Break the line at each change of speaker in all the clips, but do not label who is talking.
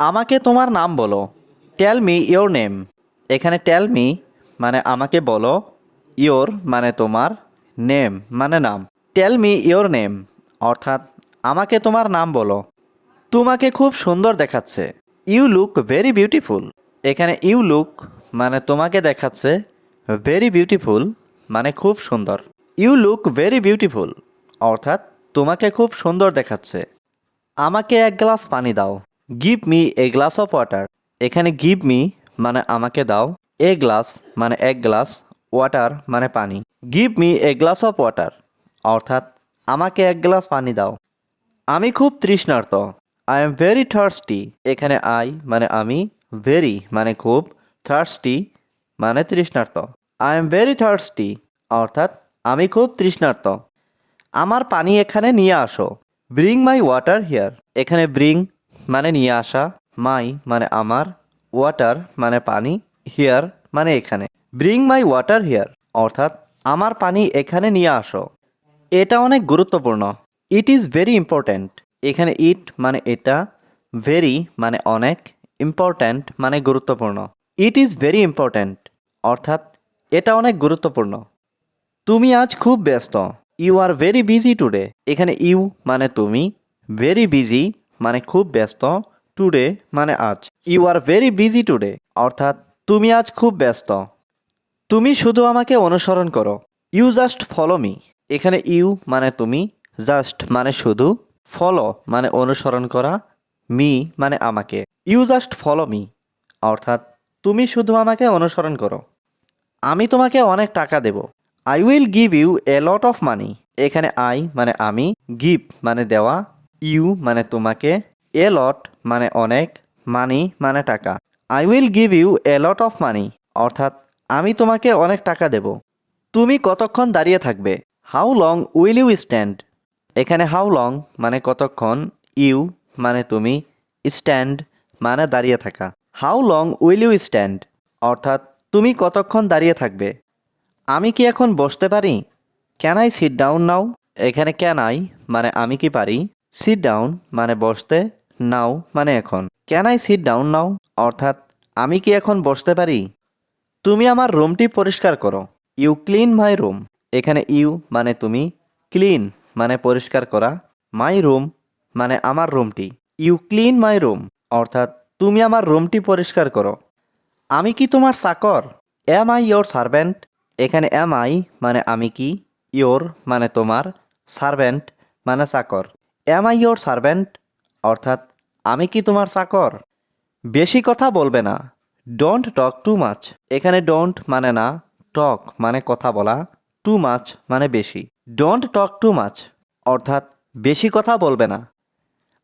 আমাকে তোমার নাম বলো। টেল মি ইয়োর নেম এখানে টেল মি মানে আমাকে বলো। ইয়োর মানে তোমার নেম মানে নাম। টেল মি ইয়োর নেম অর্থাৎ আমাকে তোমার নাম বলো। তোমাকে খুব সুন্দর দেখাচ্ছে। ইউ লুক ভেরি বিউটিফুল এখানে ইউ লুক মানে তোমাকে দেখাচ্ছে ভেরি বিউটিফুল মানে খুব সুন্দর। ইউ লুক ভেরি বিউটিফুল অর্থাৎ তোমাকে খুব সুন্দর দেখাচ্ছে। আমাকে এক গ্লাস পানি দাও। Give me a glass of water এখানে গিভ মি মানে আমাকে দাও। এ গ্লাস মানে এক গ্লাস ওয়াটার মানে পানি। Give me a glass of water অর্থাৎ আমাকে এক গ্লাস পানি দাও। আমি খুব তৃষ্ণার্ত। আই এম ভেরি থার্সটি এখানে আই মানে আমি ভেরি মানে খুব থার্সটি মানে তৃষ্ণার্ত। আই এম ভেরি থার্সটি অর্থাৎ আমি খুব তৃষ্ণার্ত। আমার পানি এখানে নিয়ে আসো। ব্রিং মাই ওয়াটার হিয়ার এখানে ব্রিং মানে নিয়ে আসা, মাই মানে আমার, ওয়াটার মানে পানি, হিয়ার মানে এখানে। ব্রিং মাই ওয়াটার হিয়ার, অর্থাৎ আমার পানি এখানে নিয়ে আসো। এটা অনেক গুরুত্বপূর্ণ। It is very important. এখানে ইট মানে এটা, ভেরি মানে অনেক, ইম্পর্ট্যান্ট মানে গুরুত্বপূর্ণ। ইট ইজ ভেরি ইম্পর্ট্যান্ট, অর্থাৎ এটা অনেক গুরুত্বপূর্ণ। তুমি আজ খুব ব্যস্ত। You are very busy today. এখানে ইউ মানে তুমি, ভেরি বিজি মানে খুব ব্যস্ত টুডে মানে আজ। You are very busy today অর্থাৎ তুমি আজ খুব ব্যস্ত। তুমি শুধু আমাকে অনুসরণ করো। ইউ জাস্ট ফলো মি এখানে ইউ মানে তুমি জাস্ট মানে শুধু ফলো মানে অনুসরণ করা মি মানে আমাকে। ইউ জাস্ট ফলো মি অর্থাৎ তুমি শুধু আমাকে অনুসরণ করো। আমি তোমাকে অনেক টাকা দেব। I will give you a lot of money এখানে আই মানে আমি গিভ মানে দেওয়া ইউ মানে তোমাকে এ লট মানে অনেক মানি মানে টাকা। I will give you a lot of money অর্থাৎ আমি তোমাকে অনেক টাকা দেব। তুমি কতক্ষণ দাঁড়িয়ে থাকবে? How long will you stand এখানে হাউ লং মানে কতক্ষণ ইউ মানে তুমি স্ট্যান্ড মানে দাঁড়িয়ে থাকা। How long will you stand অর্থাৎ তুমি কতক্ষণ দাঁড়িয়ে থাকবে? আমি কি এখন বসতে পারি? Can I sit down now এখানে ক্যান আই মানে আমি কি পারি? সিট ডাউন মানে বসতে নাও মানে এখন। Can I sit down now অর্থাৎ, আমি কি এখন বসতে পারি? তুমি আমার রুমটি পরিষ্কার করো। ইউ ক্লিন মাই রুম এখানে ইউ মানে তুমি ক্লিন মানে পরিষ্কার করা। মাই রুম মানে আমার রুমটি ইউ ক্লিন মাই রুম অর্থাৎ, তুমি আমার রুমটি পরিষ্কার করো। আমি কি তোমার চাকর এম আই ইয়োর সার্ভেন্ট এখানে এম আই মানে আমি কি? ইয়োর মানে তোমার সার্ভেন্ট মানে চাকর এম আই ইয়োর সার্ভেন্ট অর্থাৎ, আমি কি তোমার চাকর? বেশি কথা বলবে না। ডোন্ট টক টু মাচ এখানে ডোন্ট মানে না টক মানে কথা বলা টু মাচ মানে বেশি। ডোন্ট টক টু মাচ অর্থাৎ, বেশি কথা বলবে না।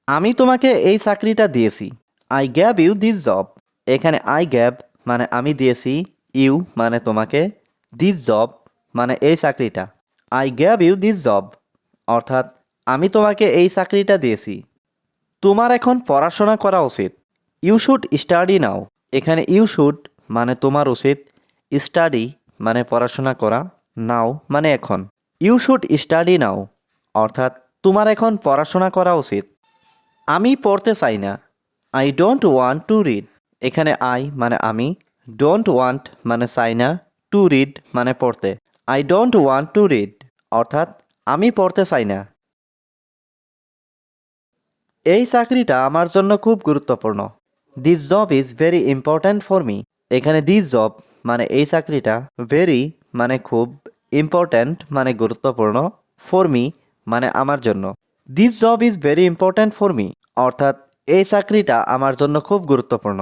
আমি তোমাকে এই চাকরিটা দিয়েছি। I gave you this job এখানে আই গ্যাব মানে আমি দিয়েছি ইউ মানে তোমাকে দিস জব মানে এই চাকরিটা। I gave you this job অর্থাৎ আমি তোমাকে এই চাকরিটা দিয়েছি। তোমার এখন পড়াশোনা করা উচিত। ইউ শুড স্টাডি নাও এখানে ইউ শুড মানে তোমার উচিত স্টাডি মানে পড়াশোনা করা নাও মানে এখন। ইউ শুড স্টাডি নাও অর্থাৎ তোমার এখন পড়াশোনা করা উচিত। আমি পড়তে চাই না। I don't want to read এখানে আই মানে আমি ডোন্ট ওয়ান্ট মানে চাই না টু রিড মানে পড়তে। I don't want to read অর্থাৎ আমি পড়তে চাই না। এই চাকরিটা আমার জন্য খুব গুরুত্বপূর্ণ। This job is very important for me এখানে দিস জব মানে এই চাকরিটা ভেরি মানে খুব ইম্পর্ট্যান্ট মানে গুরুত্বপূর্ণ ফর মি মানে আমার জন্য। This job is very important for me অর্থাৎ এই চাকরিটা আমার জন্য খুব গুরুত্বপূর্ণ।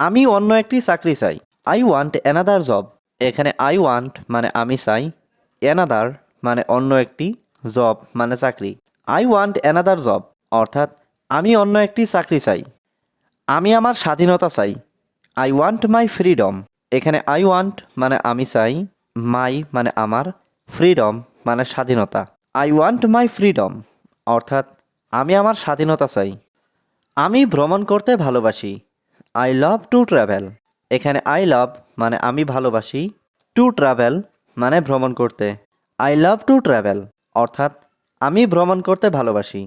আমি অন্য একটি চাকরি চাই। আই ওয়ান্ট অ্যানাদার জব এখানে আই ওয়ান্ট মানে আমি চাই। অ্যানাদার মানে অন্য একটি জব মানে চাকরি। আই ওয়ান্ট অ্যানাদার জব অর্থাৎ আমি অন্য একটি চাকরি চাই। আমি আমার স্বাধীনতা চাই। আই ওয়ান্ট মাই ফ্রিডম এখানে আই ওয়ান্ট মানে আমি চাই মাই মানে আমার ফ্রিডম মানে স্বাধীনতা। আই ওয়ান্ট মাই ফ্রিডম অর্থাৎ আমি আমার স্বাধীনতা চাই। আমি ভ্রমণ করতে ভালোবাসি। আই লাভ টু ট্রাভেল এখানে আই লাভ মানে আমি ভালোবাসি। টু ট্রাভেল মানে ভ্রমণ করতে। আই লাভ টু ট্রাভেল অর্থাৎ আমি ভ্রমণ করতে ভালোবাসি।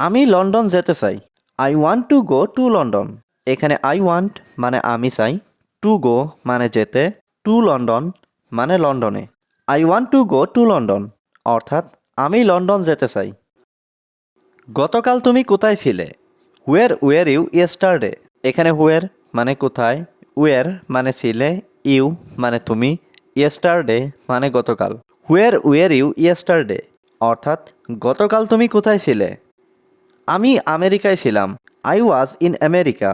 আমি লন্ডন যেতে চাই। I want to go to London এখানে আই ওয়ান্ট মানে আমি চাই। টু গো মানে যেতে। টু লন্ডন মানে লন্ডনে। I want to go to London অর্থাৎ আমি লন্ডন যেতে চাই। গতকাল তুমি কোথায় ছিলে? হুয়ের ওয়ের ইউ ইয়েস্টারডে এখানে হুয়ের মানে কোথায়? ওয়ের মানে ছিলে। ইউ মানে তুমি। ইয়েস্টারডে মানে গতকাল। হুয়ের ওয়ের ইউ ইয়েস্টারডে অর্থাৎ গতকাল তুমি কোথায় ছিলে? আমি আমেরিকায় ছিলাম। আই ওয়াজ ইন আমেরিকা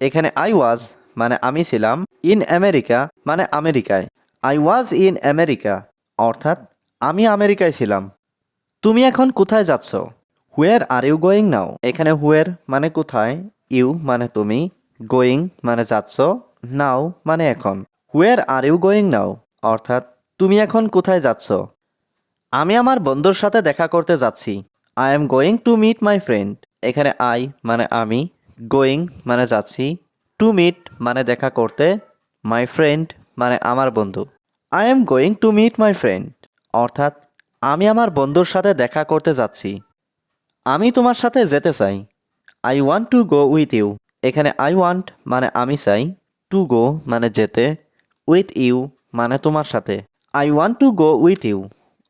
এখানে আই ওয়াজ মানে আমি ছিলাম। ইন আমেরিকা মানে আমেরিকায়। আই ওয়াজ ইন আমেরিকা অর্থাৎ আমি আমেরিকায় ছিলাম। তুমি এখন কোথায় যাচ্ছ? হুয়ের আর ইউ গোয়িং নাও এখানে হুয়ের মানে কোথায়? ইউ মানে তুমি। গোয়িং মানে যাচ্ছ। নাও মানে এখন। হুয়ের আর ইউ গোয়িং নাও অর্থাৎ তুমি এখন কোথায় যাচ্ছ? আমি আমার বন্ধুর সাথে দেখা করতে যাচ্ছি। I am going to meet my friend এখানে আই মানে আমি গোয়িং মানে যাচ্ছি টু মিট মানে দেখা করতে মাই ফ্রেন্ড মানে আমার বন্ধু। I am going to meet my friend অর্থাৎ, আমি আমার বন্ধুর সাথে দেখা করতে যাচ্ছি। আমি তোমার সাথে যেতে চাই। I want to go with you এখানে আই ওয়ান্ট মানে আমি চাই টু গো মানে যেতে উইথ ইউ মানে তোমার সাথে। I want to go with you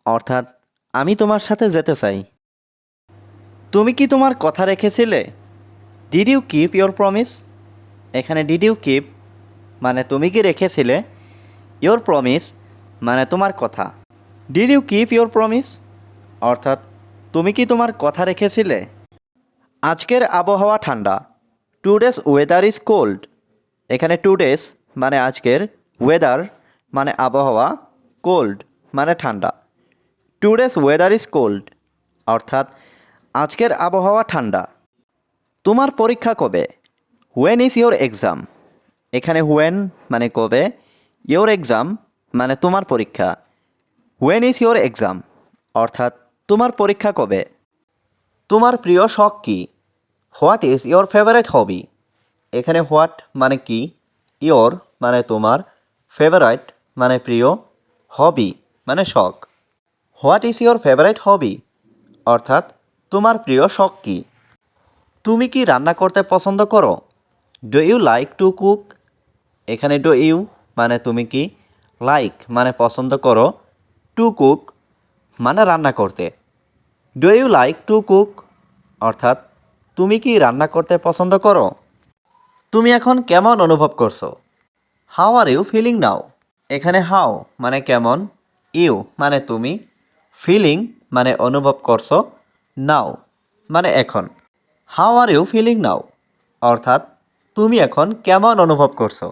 অর্থাৎ, আমি তোমার সাথে যেতে চাই। তুমি কি তোমার কথা রেখেছিলে? Did you keep your promise এখানে ডিড ইউ কিপ মানে তুমি কি রেখেছিলে? ইয়োর প্রমিস মানে তোমার কথা। Did you keep your promise অর্থাৎ তুমি কি তোমার কথা রেখেছিলে? আজকের আবহাওয়া ঠান্ডা। Today's weather is cold এখানে টু ডেজ মানে আজকের ওয়েদার মানে আবহাওয়া কোল্ড মানে ঠান্ডা। Today's weather is cold অর্থাৎ আজকের আবহাওয়া ঠান্ডা। তোমার পরীক্ষা কবে? হোয়েন ইজ ইয়োর এক্সাম এখানে হোয়েন মানে কবে? ইয়োর এক্সাম মানে তোমার পরীক্ষা। হোয়েন ইজ ইয়োর এক্সাম অর্থাৎ তোমার পরীক্ষা কবে? তোমার প্রিয় শখ কী? What is your favourite hobby এখানে হোয়াট মানে কি? ইয়োর মানে তোমার। ফেভারাইট মানে প্রিয়। হবি মানে শখ। What is your favourite hobby অর্থাৎ তোমার প্রিয় শখ কী? তুমি কি রান্না করতে পছন্দ করো? Do you like to cook এখানে ডু ইউ মানে তুমি কি? লাইক মানে পছন্দ করো? টু কুক মানে রান্না করতে। Do you like to cook অর্থাৎ তুমি কি রান্না করতে পছন্দ করো? তুমি এখন কেমন অনুভব করছ? How are you feeling now এখানে হাউ মানে কেমন? ইউ মানে তুমি? ফিলিং মানে অনুভব করছ? নাও মানে এখন। হাও আর ইউ ফিলিং নাও অর্থাৎ তুমি এখন কেমন অনুভব করছ?